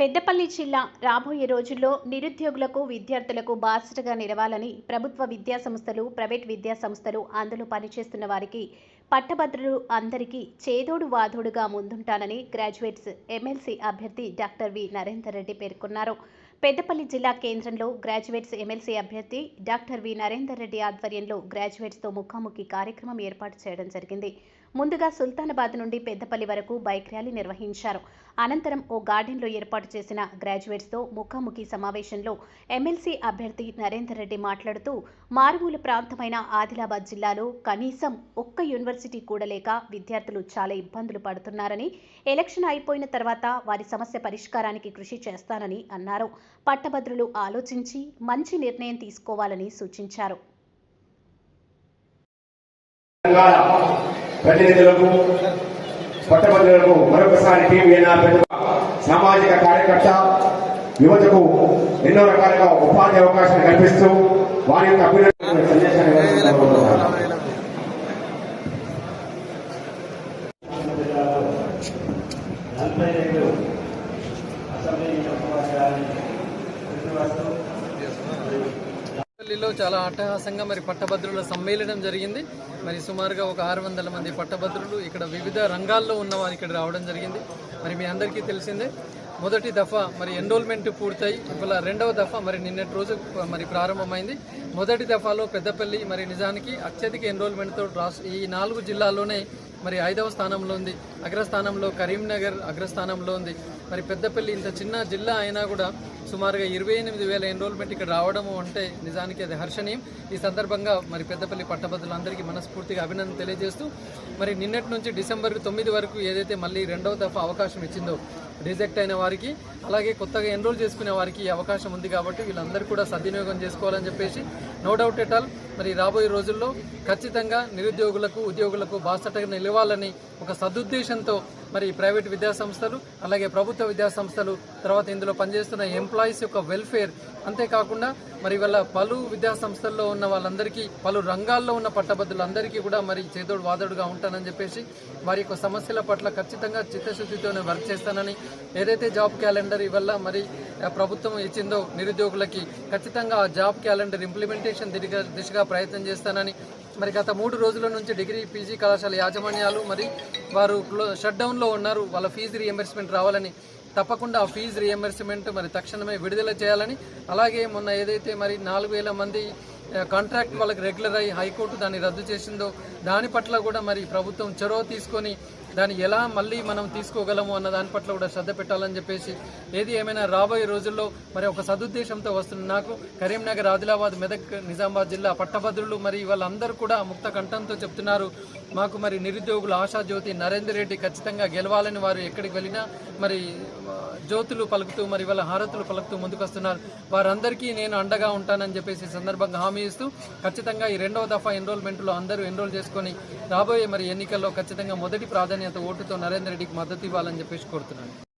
పెద్దపల్లి జిల్లా రాబోయే రోజుల్లో నిరుద్యోగులకు విద్యార్థులకు బాసటగా నిలవాలని ప్రభుత్వ విద్యా సంస్థలు ప్రైవేట్ విద్యా సంస్థలు అందులో పనిచేస్తున్న వారికి పట్టభద్రులు అందరికీ చేదోడు వాదోడుగా ముందుంటానని గ్రాడ్యుయేట్స్ ఎమ్మెల్సీ అభ్యర్థి డాక్టర్ వి. నరేందర్ రెడ్డి పేర్కొన్నారు. పెద్దపల్లి జిల్లా కేంద్రంలో గ్రాడ్యుయేట్స్ ఎమ్మెల్సీ అభ్యర్థి డాక్టర్ వి. నరేందర్ రెడ్డి ఆధ్వర్యంలో గ్రాడ్యుయేట్స్తో ముఖాముఖి కార్యక్రమం ఏర్పాటు చేయడం జరిగింది. ముందుగా సుల్తానాబాద్ నుండి పెద్దపల్లి వరకు బైక్ ర్యాలీ నిర్వహించారు. అనంతరం ఓ గార్డెన్లో ఏర్పాటు చేసిన గ్రాడ్యుయేట్స్తో ముఖాముఖి సమావేశంలో ఎమ్మెల్సీ అభ్యర్థి నరేందర్ రెడ్డి మాట్లాడుతూ మారుమూల ప్రాంతమైన ఆదిలాబాద్ జిల్లాలో కనీసం ఒక్క యూనివర్సిటీ కూడా లేక విద్యార్థులు చాలా ఇబ్బందులు పడుతున్నారని ఎలక్షన్ అయిపోయిన తర్వాత వారి సమస్య పరిష్కారానికి కృషి చేస్తానని అన్నారు. పట్టభద్రులు ఆలోచించి మంచి నిర్ణయం తీసుకోవాలని సూచించారు. తెలంగాణ ప్రతినిధులకు పట్టభద్రులకు మరొకసారి టీవీఎన్ఆ సామాజిక కార్యకర్త యువతకు ఎన్నో రకాలుగా ఉపాధి అవకాశాలు కల్పిస్తూ వారి యొక్క అభివృద్ధి సందేశాన్ని ఢిల్లీలో చాలా అట్టహాసంగా మరి పట్టభద్రుల సమ్మేళనం జరిగింది. మరి సుమారుగా ఒక ఆరు వందల మంది పట్టభద్రులు ఇక్కడ వివిధ రంగాల్లో ఉన్న వారు ఇక్కడ రావడం జరిగింది. మరి మీ అందరికీ తెలిసిందే మొదటి దఫా మరి ఎన్రోల్మెంట్ పూర్తయి ఇవాళ రెండవ దఫా మరి నిన్నటి రోజు మరి ప్రారంభమైంది. మొదటి దఫాలో పెద్దపల్లి మరి నిజానికి అత్యధిక ఎన్రోల్మెంట్తో రాష్ట్ర ఈ నాలుగు జిల్లాల్లోనే మరి ఐదవ స్థానంలో ఉంది. అగ్రస్థానంలో కరీంనగర్ అగ్రస్థానంలో ఉంది. మరి పెద్దపల్లి ఇంత చిన్న జిల్లా అయినా కూడా సుమారుగా ఇరవై ఎనిమిది వేల ఎన్రోల్మెంట్ ఇక్కడ రావడము అంటే నిజానికి అది హర్షణీయం. ఈ సందర్భంగా మరి పెద్దపల్లి పట్టభద్రులందరికీ మనస్ఫూర్తిగా అభినందన తెలియజేస్తూ మరి నిన్నటి నుంచి డిసెంబర్ తొమ్మిది వరకు ఏదైతే మళ్ళీ రెండవ దఫా అవకాశం ఇచ్చిందో రిజెక్ట్ అయిన వారికి అలాగే కొత్తగా ఎన్రోల్ చేసుకునే వారికి అవకాశం ఉంది కాబట్టి వీళ్ళందరూ కూడా సద్వినియోగం చేసుకోవాలని చెప్పేసి నో డౌట్ ఎట్ ఆల్ మరి రాబోయే రోజుల్లో ఖచ్చితంగా నిరుద్యోగులకు ఉద్యోగులకు బాసటగా నిలవాలని ఒక సదుద్దేశంతో మరి ప్రైవేట్ విద్యా సంస్థలు అలాగే ప్రభుత్వ విద్యా సంస్థలు తర్వాత ఇందులో పనిచేస్తున్న ఎంప్లాయీస్ యొక్క వెల్ఫేర్ అంతేకాకుండా మరి ఇవాళ పలు విద్యా సంస్థల్లో ఉన్న వాళ్ళందరికీ పలు రంగాల్లో ఉన్న పట్టభద్రులందరికీ కూడా మరి చేదోడు వాదోడుగా ఉంటానని చెప్పేసి వారి యొక్క సమస్యల పట్ల ఖచ్చితంగా చిత్తశుద్ధితోనే వర్క్ చేస్తానని ఏదైతే జాబ్ క్యాలెండర్ ఇవల్ల మరి ప్రభుత్వం ఇచ్చిందో నిరుద్యోగులకి ఖచ్చితంగా ఆ జాబ్ క్యాలెండర్ ఇంప్లిమెంటేషన్ దిశగా దిశగా ప్రయత్నం చేస్తానని మరి గత మూడు రోజుల నుంచి డిగ్రీ పీజీ కళాశాల యాజమాన్యాలు మరి వారు షట్ డౌన్లో ఉన్నారు. వాళ్ళ ఫీజు రీఎంబర్స్మెంట్ రావాలని తప్పకుండా ఆ ఫీజు రీఎంబర్స్మెంట్ మరి తక్షణమే విడుదల చేయాలని. అలాగే మొన్న ఏదైతే మరి నాలుగు వేల మంది కాంట్రాక్ట్ వాళ్ళకి రెగ్యులర్ అయ్యి హైకోర్టు దాన్ని రద్దు చేసిందో దాని పట్ల కూడా మరి ప్రభుత్వం చొరవ తీసుకొని దాన్ని ఎలా మళ్ళీ మనం తీసుకోగలము అన్న దాని పట్ల కూడా శ్రద్ధ పెట్టాలని చెప్పేసి ఏది ఏమైనా రాబోయే రోజుల్లో మరి ఒక సదుద్దేశంతో వస్తుంది నాకు కరీంనగర్ ఆదిలాబాద్ మెదక్ నిజామాబాద్ జిల్లా పట్టభద్రులు మరి వాళ్ళందరూ కూడా ముక్త కంఠంతో చెప్తున్నారు. మాకు మరి నిరుద్యోగులు ఆశాజ్యోతి నరేందర్ రెడ్డి ఖచ్చితంగా గెలవాలని వారు ఎక్కడికి వెళ్ళినా మరి జ్యోతులు పలుకుతూ మరి వాళ్ళ హారతులు పలుకుతూ ముందుకొస్తున్నారు. వారందరికీ నేను అండగా ఉంటానని చెప్పేసి సందర్భంగా హామీ ఇస్తూ ఖచ్చితంగా ఈ రెండవ దఫా ఎన్రోల్మెంట్లో అందరూ ఎన్రోల్ చేసుకొని రాబోయే మరి ఎన్నికల్లో ఖచ్చితంగా మొదటి ప్రాధాన్యత ప్రాధాన్యత ఓటుతో నరేందర్ రెడ్డికి మద్దతు ఇవ్వాలని చెప్పేసి కోరుతున్నాను.